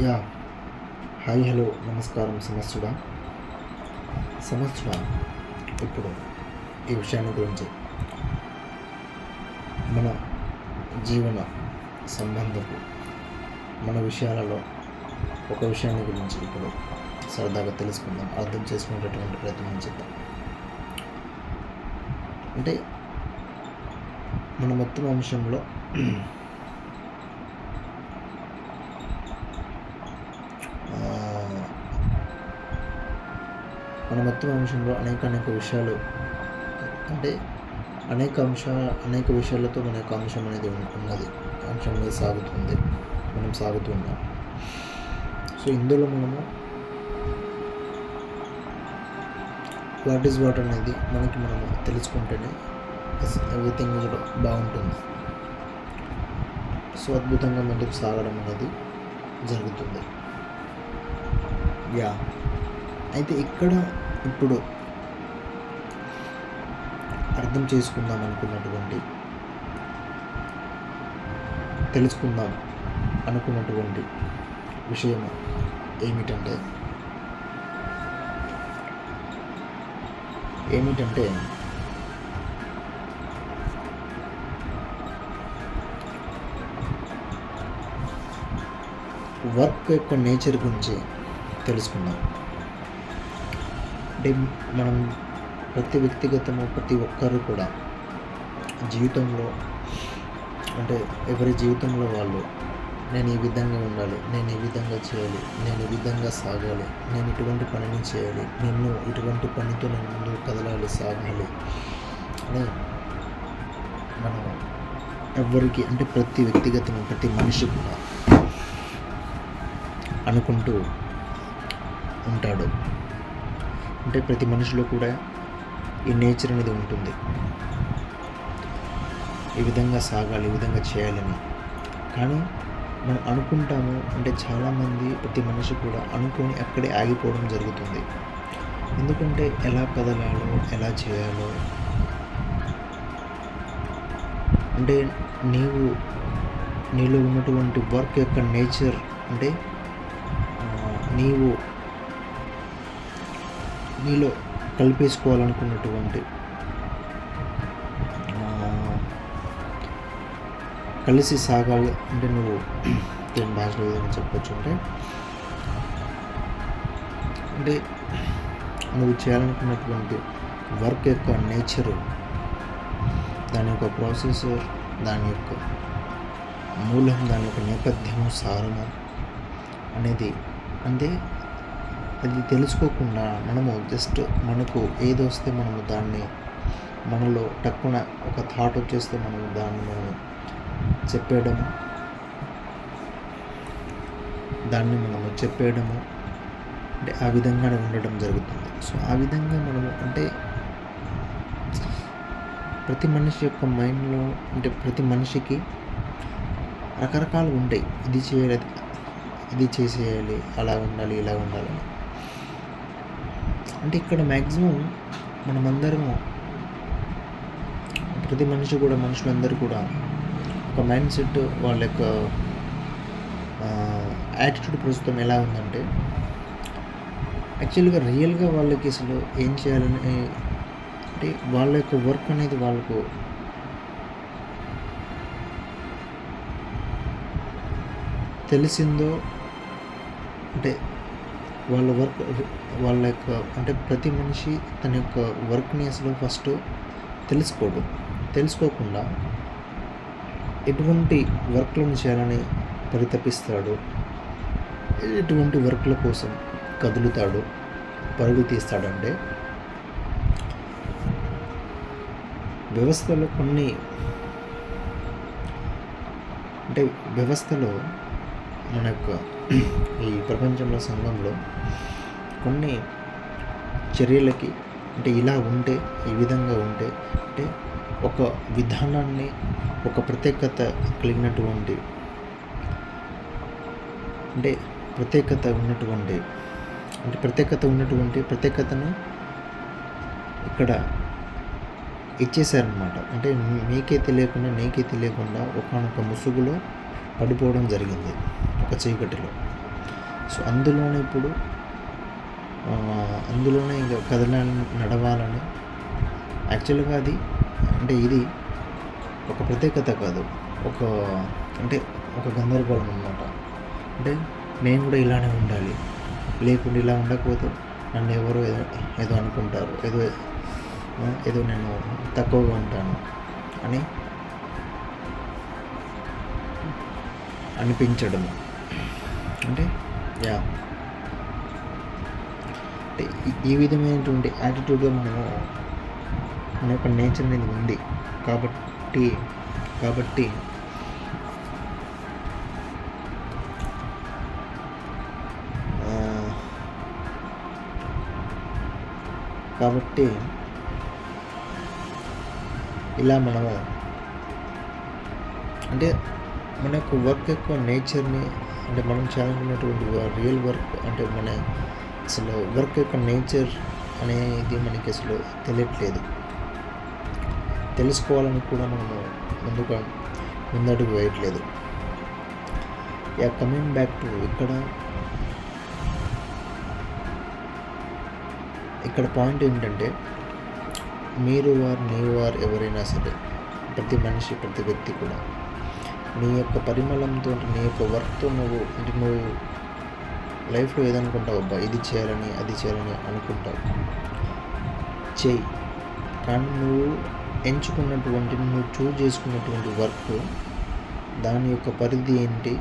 Yeah. Hi hello నమస్కారం సమస్యుడా? సమస్యుడా? ఇప్పుడు ఈ విషయాన్ని గురించి. మన జీవన సంబంధపు మన విషయాలలో ఒక విషయాన్ని గురించి ఇప్పుడు సరదాగా తెలుసుకుందాం. అర్థం చేసుకునేటటువంటి ప్రయత్నం చేద్దాం అంటే మన మొత్తం అంశంలో మన మొత్తం అంశంలో అనేక అనేక విషయాలు అంటే అనేక అంశ అనేక విషయాలతో మన యొక్క అంశం అనేది ఉన్నది. అంశం అనేది సాగుతుంది. మనం సాగుతున్నాం సో ఇందులో మనము వాట్ ఈస్ వాట్ అనేది మనకి మనము తెలుసుకుంటేనే ఎవ్రీథింగ్ కూడా బాగుంటుంది. సో అద్భుతంగా ముందుకు సాగడం అనేది జరుగుతుంది. యా. అయితే ఇక్కడ ఇప్పుడు అర్థం చేసుకుందాం అనుకున్నటువంటి తెలుసుకుందాం అనుకున్నటువంటి విషయం ఏమిటంటే ఏమిటంటే వర్క్ యొక్క నేచర్ గురించి తెలుసుకుందాం. అంటే మనం ప్రతి వ్యక్తిగతము ప్రతి ఒక్కరు కూడా జీవితంలో అంటే ఎవరి జీవితంలో వాళ్ళు నేను ఈ విధంగా ఉండాలి నేను ఈ విధంగా చేయాలి నేను ఈ విధంగా సాగాలి నేను ఇటువంటి పనిని చేయాలి నిన్ను ఇటువంటి పనితో నేను ముందుకు కదలాలి సాగాలి అని మనం ఎవరికి అంటే ప్రతి వ్యక్తిగతం ప్రతి మనిషి కూడా అనుకుంటూ ఉంటాడు. అంటే ప్రతి మనిషిలో కూడా ఈ నేచర్ అనేది ఉంటుంది. ఈ విధంగా సాగాలి ఈ విధంగా చేయాలని. కానీ మనం అనుకుంటాము అంటే చాలామంది ప్రతి మనిషి కూడా అనుకొని అక్కడే ఆగిపోవడం జరుగుతుంది. ఎందుకంటే ఎలా కదలాలో ఎలా చేయాలో. అంటే నీవు నీలో ఉన్నటువంటి వర్క్ యొక్క నేచర్ అంటే నీవు నీలో కలిపేసుకోవాలనుకున్నటువంటి కలిసి సాగాలి అంటే నువ్వు దేని భాషలో ఏదైనా చెప్పొచ్చు అంటే అంటే నువ్వు చేయాలనుకున్నటువంటి వర్క్ యొక్క నేచరు దాని యొక్క ప్రాసెసర్ దాని యొక్క మూలం దాని యొక్క నేపథ్యము సారము అనేది అంటే అది తెలుసుకోకుండా మనము జస్ట్ మనకు ఏది వస్తే మనము దాన్ని మనలో టక్కున ఒక థాట్ వచ్చేస్తే మనము దాన్ని మనం చెప్పేయడము. దాన్ని మనము చెప్పేయడము. అంటే ఆ విధంగానే ఉండడం జరుగుతుంది. సో ఆ విధంగా మనము అంటే ప్రతి మనిషి యొక్క మైండ్లో అంటే ప్రతి మనిషికి రకరకాలు ఉంటాయి. ఇది చేయాలి ఇది చేసేయాలి అలా ఉండాలి ఇలా ఉండాలి అంటే ఇక్కడ మ్యాక్సిమం మనమందరము ప్రతి మనిషి కూడా మనుషులందరూ కూడా ఒక మైండ్ సెట్ వాళ్ళ యొక్క యాటిట్యూడ్ ప్రస్తుతం ఎలా ఉందంటే యాక్చువల్గా రియల్గా వాళ్ళకి అసలు ఏం చేయాలని అంటే వాళ్ళ యొక్క వర్క్ అనేది వాళ్ళకు తెలిసిందో అంటే వాళ్ళ వర్క్ వాళ్ళ యొక్క అంటే ప్రతి మనిషి తన యొక్క వర్క్నెస్లో ఫస్ట్ తెలుసుకోడు. తెలుసుకోకుండా ఎటువంటి వర్క్లను చేయాలని పరితపిస్తాడు. ఎటువంటి వర్క్ల కోసం కదులుతాడు పరుగు తీస్తాడంటే వ్యవస్థలో కొన్ని అంటే వ్యవస్థలో మన యొక్క ఈ ప్రపంచంలో సంఘంలో కొన్ని చర్యలకి అంటే ఇలా ఉంటే ఈ విధంగా ఉంటే అంటే ఒక విధానాన్ని ఒక ప్రత్యేకత కలిగినటువంటి అంటే ప్రత్యేకత ఉన్నటువంటి అంటే ప్రత్యేకత ఉన్నటువంటి ప్రత్యేకతను ఇక్కడ ఇచ్చేసారనమాట అంటే మీకే తెలియకుండా నీకే తెలియకుండా ఒకనొక ముసుగులో పడిపోవడం జరిగింది ఒక చీకటిలో. సో అందులోనే ఇప్పుడు అందులోనే ఇంకా కదలాలని నడవాలని యాక్చువల్గా అది అంటే ఇది ఒక ప్రత్యేకత కాదు. ఒక అంటే ఒక గందరగోళం అనమాట అంటే నేను కూడా ఇలానే ఉండాలి. లేకుండా ఇలా ఉండకపోతే నన్ను ఎవరో ఏదో ఏదో అనుకుంటారు. ఏదో ఏదో నేను తక్కువగా ఉంటాను అని అనిపించడము. అంటే యా. అంటే ఈ- విధమైనటువంటి యాటిట్యూడ్గా మనము మన యొక్క నేచర్ అనేది ఉంది. కాబట్టి కాబట్టి కాబట్టి ఇలా మనము అంటే మన యొక్క వర్క్ యొక్క నేచర్ని అంటే మనం చేయాలనుకున్నటువంటి రియల్ వర్క్ అంటే మన అసలు వర్క్ యొక్క నేచర్ అనేది మనకి అసలు తెలియట్లేదు. తెలుసుకోవాలని కూడా మనము ముందుగా ముందడుగు వేయట్లేదు. యా కమింగ్ బ్యాక్ టు ఇక్కడ ఇక్కడ పాయింట్ ఏంటంటే మీరు వారు నీవు వారు ఎవరైనా సరే ప్రతి మనిషి ప్రతి వ్యక్తి కూడా నీ యొక్క పరిమళంతో నీ యొక్క వర్క్తో నువ్వు అంటే నువ్వు లైఫ్లో ఏదనుకుంటావు అబ్బా ఇది చేయాలని అది చేయాలని అనుకుంటావు. చేయి. కానీ నువ్వు ఎంచుకున్నటువంటి నువ్వు చూజ్ చేసుకున్నటువంటి వర్క్ దాని యొక్క పరిధి ఏంటి?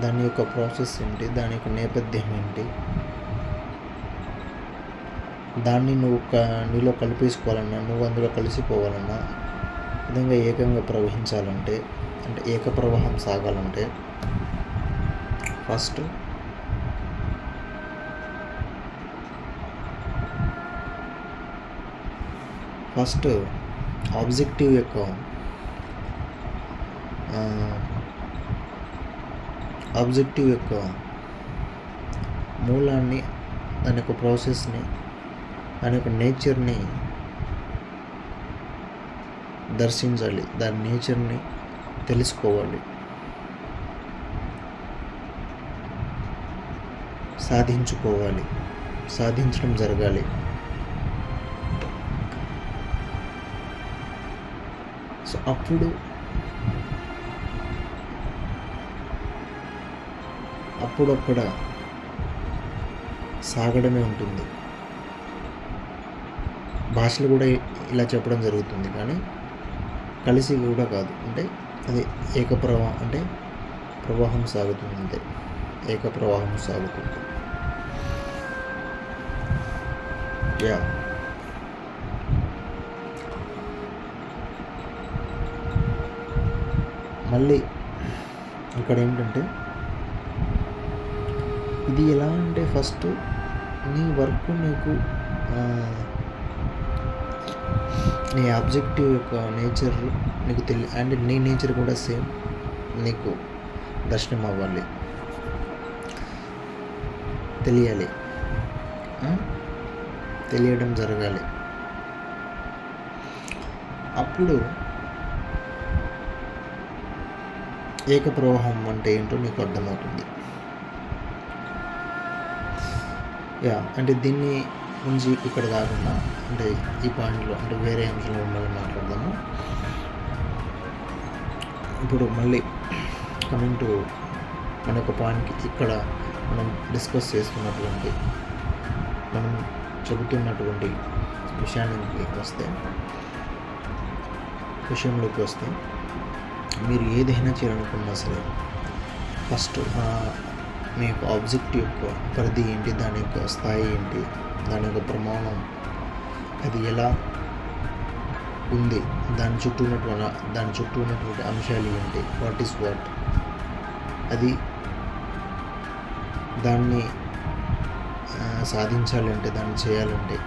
దాని యొక్క ప్రాసెస్ ఏంటి? దాని యొక్క నేపథ్యం ఏంటి? దాన్ని నువ్వు క నీలో కలిపేసుకోవాలన్నా నువ్వు అందులో కలిసిపోవాలన్నా విధంగా ఏకంగా ప్రవహించాలంటే అంటే ఏక ప్రవాహం సాగాలంటే ఫస్ట్ ఫస్ట్ ఆబ్జెక్టివ్ యొక్క ఆబ్జెక్టివ్ యొక్క మూలాన్ని దాని యొక్క ప్రాసెస్ని దాని యొక్క నేచర్ని దర్శించాలి. దాని నేచర్ని తెలుసుకోవాలి. సాధించుకోవాలి. సాధించడం జరగాలి. సో అప్పుడు అప్పుడు సాగడమే ఉంటుంది. భాషలు కూడా ఇలా చెప్పడం జరుగుతుంది కానీ కలిసి కూడా కాదు. అంటే అది ఏక ప్రవాహం అంటే ప్రవాహం సాగుతుంది. అంతే ఏక ప్రవాహం సాగుతుంది. యా మళ్ళీ ఇక్కడ ఏంటంటే ఇది ఎలా అంటే ఫస్ట్ నీ వర్క్ నీకు నీ ఆబ్జెక్టివ్ యొక్క నేచర్ నీకు తెలి అండ్ నీ నేచర్ కూడా సేమ్. నీకు దర్శనం అవ్వాలి. తెలియాలి. తెలియడం జరగాలి. అప్పుడు ఏక ప్రవాహం అంటే ఏంటో నీకు అర్థమవుతుంది. యా అంటే దీన్ని నుంచి ఇక్కడ కాకుండా అంటే ఈ పాయింట్లో అంటే వేరే అంశంలో మళ్ళీ మాట్లాడదాము. ఇప్పుడు మళ్ళీ కమింగ్ టు మన యొక్క పాయింట్కి ఇక్కడ మనం డిస్కస్ చేసుకున్నటువంటి మనం చెబుతున్నటువంటి విషయానికి వస్తే విషయంలోకి వస్తే మీరు ఏదైనా చేయాలనుకున్నా సరే ఫస్ట్ మీ యొక్క ఆబ్జెక్టివ్ యొక్క పరిధి ఏంటి దాని యొక్క స్థాయి ఏంటి దాని యొక్క ప్రమాణం అది ఎలా ఉంది? దాని చుట్టూ ఉన్నటువంటి దాని చుట్టూ ఉన్నటువంటి అంశాలు ఏంటి? వాట్ ఈస్ వాట్ అది దాన్ని సాధించాలంటే దాన్ని చేయాలంటే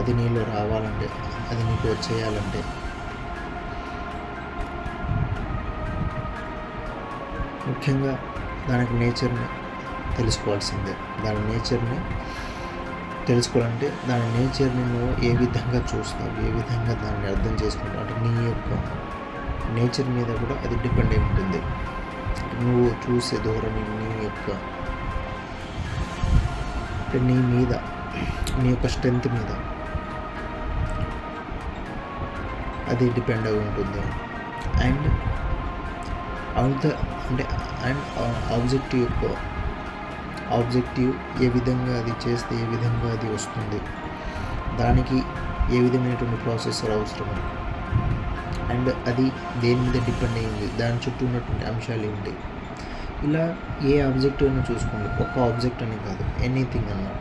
అది నీలో రావాలంటే అది నీకు చేయాలంటే ముఖ్యంగా దానికి నేచర్ని తెలుసుకోవాల్సిందే. దాని నేచర్ని తెలుసుకోవాలంటే దాని నేచర్ని నువ్వు ఏ విధంగా చూస్తావు ఏ విధంగా దాన్ని అర్థం చేసుకుంటావు అంటే నీ యొక్క నేచర్ మీద కూడా అది డిపెండ్ అయి ఉంటుంది. నువ్వు చూసే ధోరణి నీ యొక్క అంటే నీ మీద నీ యొక్క స్ట్రెంగ్త్ మీద అది డిపెండ్ అయి ఉంటుంది. అండ్ ద అంటే అండ్ ఆబ్జెక్ట్ యొక్క ఆబ్జెక్టివ్ ఏ విధంగా అది చేస్తే ఏ విధంగా అది వస్తుంది? దానికి ఏ విధమైనటువంటి ప్రాసెసర్ అవసరం అండ్ అది దేని మీద డిపెండ్ అయ్యింది దాని చుట్టూ ఉన్నటువంటి అంశాలు ఏంటి ఇలా ఏ ఆబ్జెక్ట్ అయినా చూసుకోండి. ఒక్క ఆబ్జెక్ట్ అని కాదు ఎనీథింగ్ అన్నమాట.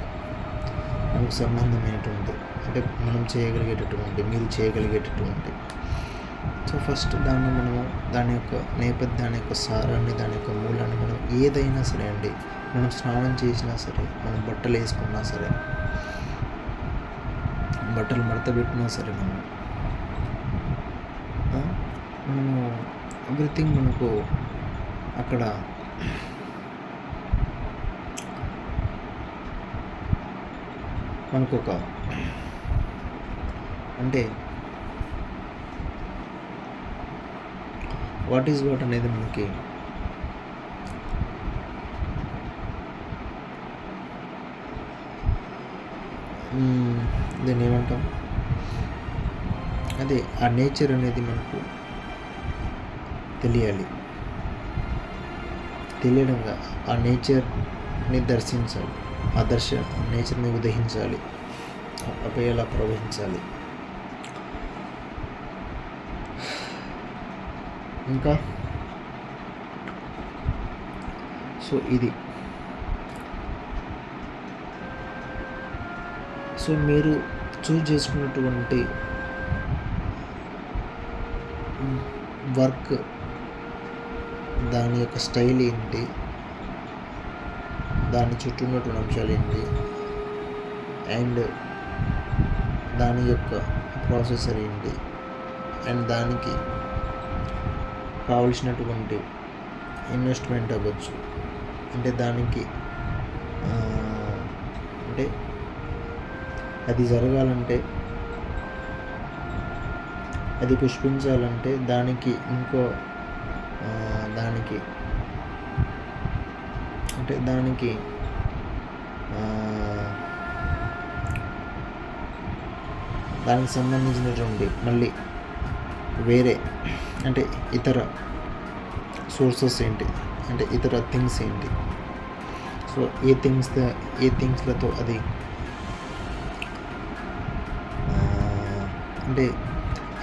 మనకు సంబంధమైనటువంటి అంటే మనం చేయగలిగేటటువంటి మీరు చేయగలిగేటటువంటి సో ఫస్ట్ దాన్ని మనం దాని యొక్క నేపథ్యాన్ని యొక్క సారాన్ని దాని యొక్క మూలాన్ని మనం ఏదైనా సరే అండి మనం స్నానం చేసినా సరే మనం బట్టలు వేసుకున్నా సరే బట్టలు మడత పెట్టినా సరే మనం మనము ఎవ్రీథింగ్ మనకు అక్కడ మనకు ఒక అంటే వాట్ ఈజ్ వాట్ అనేది మనకి దీన్ని ఏమంటాం? అదే ఆ నేచర్ అనేది మనకు తెలియాలి. తెలియడంగా ఆ నేచర్ని దర్శించాలి. ఆ దర్శ నేచర్ని ఉదహించాలి అపై ఎలా ప్రవహించాలి. ఇంకా? సో ఇది. సో మీరు చూజ్ చేసుకున్నటువంటి వర్క్ దాని యొక్క స్టైల్ ఏంటి? దాని చుట్టూ ఉన్నటువంటి అంశాలు ఏంటి? అండ్ దాని యొక్క ప్రాసెసర్ ఏంటి? అండ్ దానికి కావలసినటువంటి ఇన్వెస్ట్మెంట్ అవ్వచ్చు. అంటే దానికి అంటే అది జరగాలంటే అది పుష్పించాలంటే దానికి ఇంకో దానికి అంటే దానికి దానికి సంబంధించినటువంటి మళ్ళీ వేరే అంటే ఇతర సోర్సెస్ ఏంటి? అంటే ఇతర థింగ్స్ ఏంటి? సో ఏ థింగ్స్ ఏ థింగ్స్లతో అది అంటే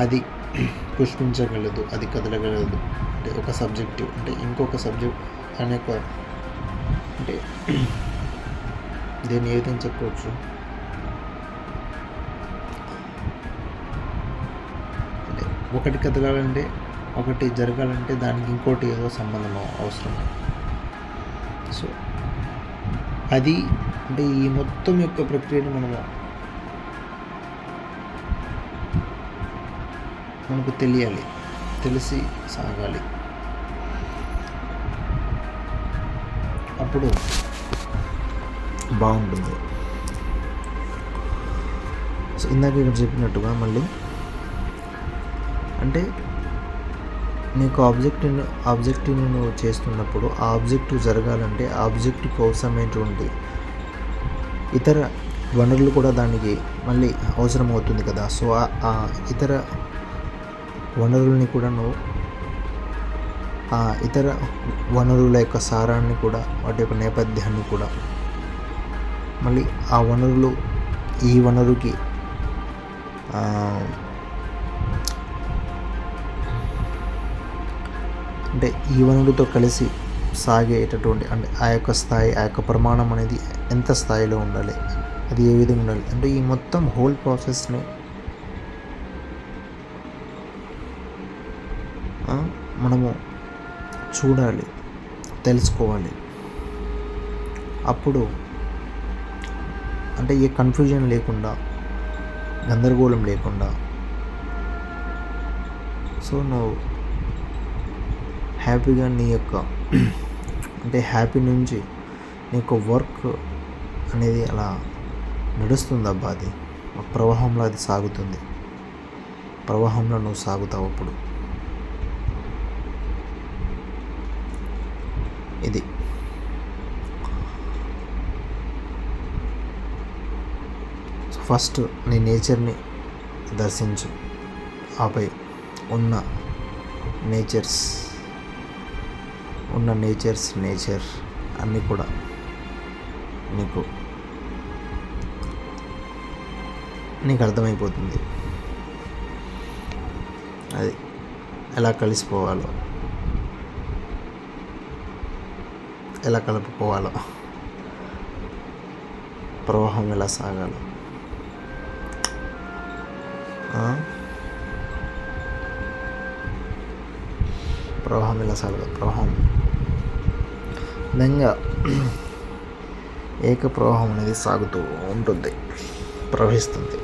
అది పుష్పించగలదు అది కదలగలదు. అంటే ఒక సబ్జెక్టు అంటే ఇంకొక సబ్జెక్ట్ అనే ఒక అంటే దీన్ని ఏ విధంగా చెప్పవచ్చు? అంటే ఒకటి కదలాలంటే ఒకటి జరగాలంటే దానికి ఇంకోటి ఏదో సంబంధం అవసరం. సో అది అంటే ఈ మొత్తం యొక్క ప్రక్రియను మనము మనకు తెలియాలి తెలిసి సాగాలి. అప్పుడు బాగుంటుంది. సో ఇందాక ఇక్కడ చెప్పినట్టుగా మళ్ళీ అంటే నీకు ఆబ్జెక్టివ్ ఆబ్జెక్టివ్ నువ్వు చేస్తున్నప్పుడు ఆ ఆబ్జెక్టివ్ జరగాలంటే ఆ ఆబ్జెక్టివ్ కోసమైనటువంటి ఇతర వనరులు కూడా దానికి మళ్ళీ అవసరం అవుతుంది కదా. సో ఆ- ఆ ఇతర వనరుల్ని కూడా నువ్వు ఆ ఇతర వనరుల యొక్క సారాన్ని కూడా వాటి యొక్క నేపథ్యాన్ని కూడా మళ్ళీ ఆ వనరులు ఈ వనరుకి అంటే ఈ వనరులతో కలిసి సాగేటటువంటి అంటే ఆ యొక్క స్థాయి ఆ యొక్క ప్రమాణం అనేది ఎంత స్థాయిలో ఉండాలి? అది ఏ విధంగా ఉండాలి? అంటే ఈ మొత్తం హోల్ ప్రాసెస్ని మనము చూడాలి తెలుసుకోవాలి. అప్పుడు అంటే ఏ కన్ఫ్యూజన్ లేకుండా గందరగోళం లేకుండా. సో నువ్వు హ్యాపీగా నీ యొక్క అంటే హ్యాపీ నుంచి నీ యొక్క వర్క్ అనేది అలా నడుస్తుంది అబ్బా అది. ప్రవాహంలో అది సాగుతుంది. ప్రవాహంలో నువ్వు సాగుతావు అప్పుడు. ఇది. ఫస్ట్ నీ నేచర్ని దర్శించు. ఆపై ఉన్న నేచర్స్ ఉన్న నేచర్స్ నేచర్ అన్నీ కూడా నీకు నీకు అర్థమైపోతుంది. అది ఎలా కలిసిపోవాలో ఎలా కలుపుకోవాలో ప్రవాహం ఎలా సాగాలో. ప్రవాహం ఎలా సాగదు ప్రవాహం విధంగా ఏక ప్రవాహం అనేది సాగుతూ ఉంటుంది. ప్రవహిస్తుంది.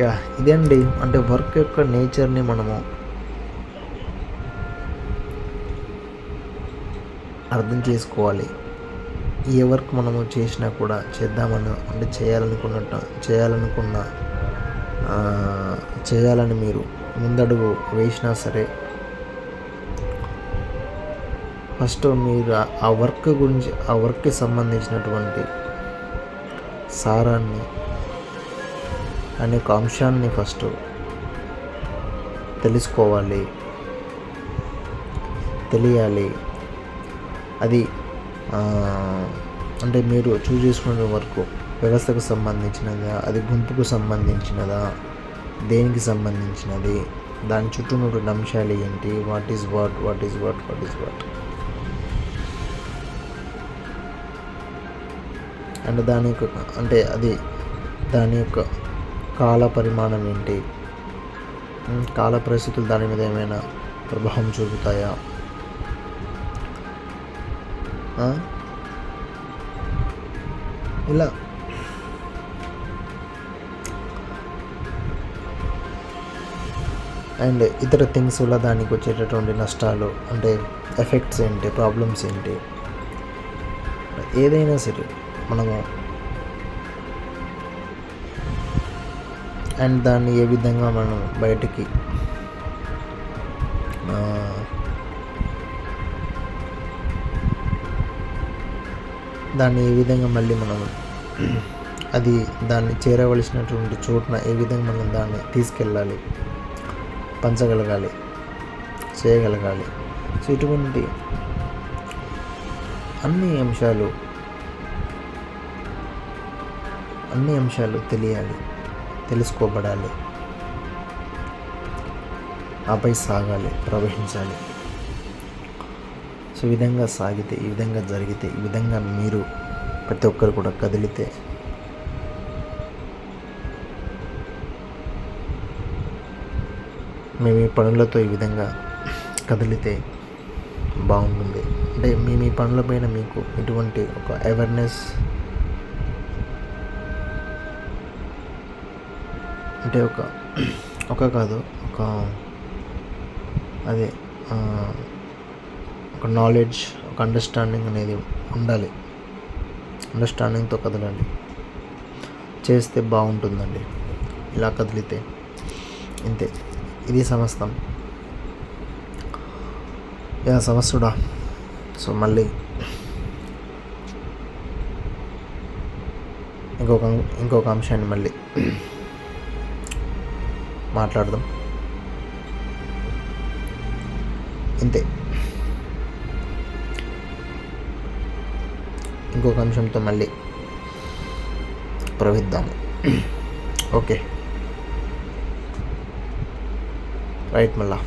యా ఇదండి. అంటే వర్క్ యొక్క నేచర్ని మనము అర్థం చేసుకోవాలి. ఏ వర్క్ మనము చేసినా కూడా చేద్దామని అంటే చేయాలనుకున్నట్టు చేయాలనుకున్న చేయాలని మీరు ముందడుగు వేసినా సరే ఫస్ట్ మీరు ఆ- వర్క్ గురించి ఆ వర్క్కి సంబంధించినటువంటి సారాన్ని అనే ఒక అంశాన్ని ఫస్ట్ తెలుసుకోవాలి. తెలియాలి. అది అంటే మీరు చూస్ చేసుకునే వరకు వ్యవస్థకు సంబంధించినదా అది గుంపుకు సంబంధించినదా దేనికి సంబంధించినది దాని చుట్టూ ఉన్నటువంటి అంశాలు ఏంటి what is what what is what what is what and దాని యొక్క అంటే అది దాని యొక్క కాల పరిమాణం ఏంటి? కాల పరిస్థితులు దాని మీద ఏమైనా ప్రభావం చూపుతాయా? ఇలా. అండ్ ఇతర థింగ్స్ వల్ల దానికి వచ్చేటటువంటి నష్టాలు అంటే ఎఫెక్ట్స్ ఏంటి ప్రాబ్లమ్స్ ఏంటి? ఏదైనా సరే. మనము. అండ్ దాన్ని ఏ విధంగా మనం బయటికి దాన్ని ఏ విధంగా మళ్ళీ మనం అది దాన్ని చేరవలసినటువంటి చోటున ఏ విధంగా మనం దాన్ని తీసుకెళ్ళాలి పంచగలగాలి చేయగలగాలి. సో ఇటువంటి అన్ని అంశాలు అన్ని అంశాలు తెలియాలి తెలుసుకోబడాలి. ఆపై సాగాలి ప్రవహించాలి. సో ఈ విధంగా సాగితే ఈ విధంగా జరిగితే ఈ విధంగా మీరు ప్రతి ఒక్కరు కూడా కదిలితే మేము ఈ పనులతో ఈ విధంగా కదిలితే బాగుంటుంది. అంటే మీ మీ పనులపైన మీకు ఎటువంటి ఒక అవేర్నెస్ అంటే ఒక ఒక కాదు ఒక అదే ఒక నాలెడ్జ్ ఒక అండర్స్టాండింగ్ అనేది ఉండాలి. అండర్స్టాండింగ్తో కదలండి. చేస్తే బాగుంటుందండి. ఇలా కదిలితే. ఇంతే. ఇది సమస్తం. యా సమస్యడా సో మళ్ళీ ఇంకొక ఇంకొక అంశాన్ని మళ్ళీ మాట్లాడదాం. ఇంతే. ఇంకొక అంశంతో మళ్ళీ ప్రవహిద్దాము ఓకే. రైట్ మళ్ళా.